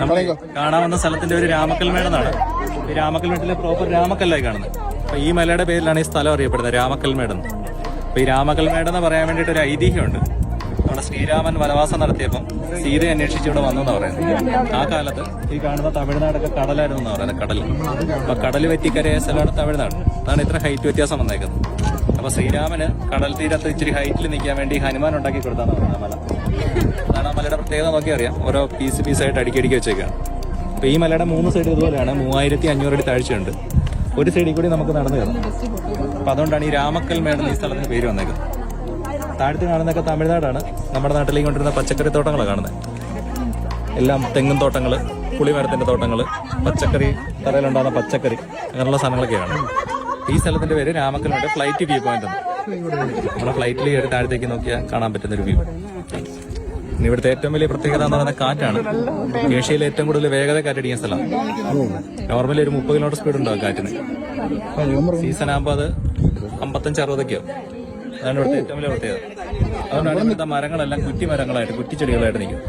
നമ്മൾ കാണാൻ വന്ന സ്ഥലത്തിന്റെ ഒരു രാമക്കൽമേടെന്നാണ് ഈ രാമക്കൽമേട്ടിലെ പ്രോപ്പർ രാമക്കല്ലായി കാണുന്നത്. അപ്പൊ ഈ മലയുടെ പേരിലാണ് ഈ സ്ഥലം അറിയപ്പെടുന്നത് രാമക്കൽമേടെന്ന് അപ്പൊ ഈ രാമക്കൽമേടെന്ന് പറയാൻ വേണ്ടിയിട്ട് ഒരു ഐതിഹ്യമുണ്ട്. നമ്മുടെ ശ്രീരാമൻ വനവാസം നടത്തിയപ്പം സീതയെ അന്വേഷിച്ച് ഇവിടെ വന്നു എന്ന് പറയുന്നത്. ആ കാലത്ത് ഈ കാണുന്ന തമിഴ്നാടൊക്കെ കടലായിരുന്നു എന്ന് പറയുന്നത് കടൽ. അപ്പൊ കടൽ വെറ്റിക്കരയ സ്ഥലമാണ് തമിഴ്നാട്. അതാണ് ഇത്ര ഹൈറ്റ് വ്യത്യാസം വന്നേക്കുന്നത്. അപ്പൊ ശ്രീരാമന് കടൽ തീരത്ത് ഇച്ചിരി ഹൈറ്റിൽ നിൽക്കാൻ വേണ്ടി ഹനുമാൻ ഉണ്ടാക്കി കൊടുത്താന്ന് പറയുന്നത് മല. പ്രത്യേകത നോക്കി അറിയാം. ഓരോ പീസ് പീസായിട്ട് അടുക്കി അടുക്കി വെച്ചേക്കാണ്. അപ്പോൾ ഈ മലയുടെ മൂന്ന് സൈഡ് ഇതുപോലെയാണ്. മൂവായിരത്തി അഞ്ഞൂറ് അടി താഴ്ചയുണ്ട്. ഒരു സൈഡിൽ കൂടി നമുക്ക് നടന്നു കയറാം. അപ്പോൾ അതുകൊണ്ടാണ് ഈ രാമക്കൽ മേട ഈ സ്ഥലത്തിന് പേര് വന്നേക്കുന്നത്. താഴത്ത് കാണുന്നതൊക്കെ തമിഴ്നാടാണ്. നമ്മുടെ നാട്ടിലേക്ക് കൊണ്ടിരുന്ന പച്ചക്കറി തോട്ടങ്ങളാണ് കാണുന്നത്. എല്ലാം തെങ്ങും തോട്ടങ്ങൾ പുളിമരത്തിന്റെ തോട്ടങ്ങൾ പച്ചക്കറി തറയിലുണ്ടാകുന്ന പച്ചക്കറി അങ്ങനെയുള്ള സാധനങ്ങളൊക്കെയാണ് ഈ സ്ഥലത്തിന്റെ പേര് രാമക്കൽമേട് ഫ്ലൈറ്റ് വ്യൂ പോയിന്റ് ആണ്. നമ്മുടെ ഫ്ലൈറ്റിൽ കയറി താഴത്തേക്ക് നോക്കിയാൽ കാണാൻ പറ്റുന്ന ഒരു വ്യൂ ഇവിടുത്തെ ഏറ്റവും വലിയ പ്രത്യേകത എന്ന് പറയുന്നത് കാറ്റാണ്. ഏഷ്യയിലെ ഏറ്റവും കൂടുതൽ വേഗത കാറ്റടിക്കുന്ന സ്ഥലം. നോർമലി ഒരു മുപ്പത് കിലോമീറ്റർ സ്പീഡ് ഉണ്ടാവും കാറ്റിന്? സീസൺ ആകുമ്പോൾ അത് അമ്പത്തഞ്ച് അറുപതൊക്കെയോ അതാണ് ഇവിടുത്തെ ഏറ്റവും വലിയ പ്രത്യേകത. അതുകൊണ്ടാണ് ഇവിടുത്തെ മരങ്ങളെല്ലാം കുറ്റി മരങ്ങളായിട്ട് കുറ്റി ചെടികളായിട്ട് നിൽക്കും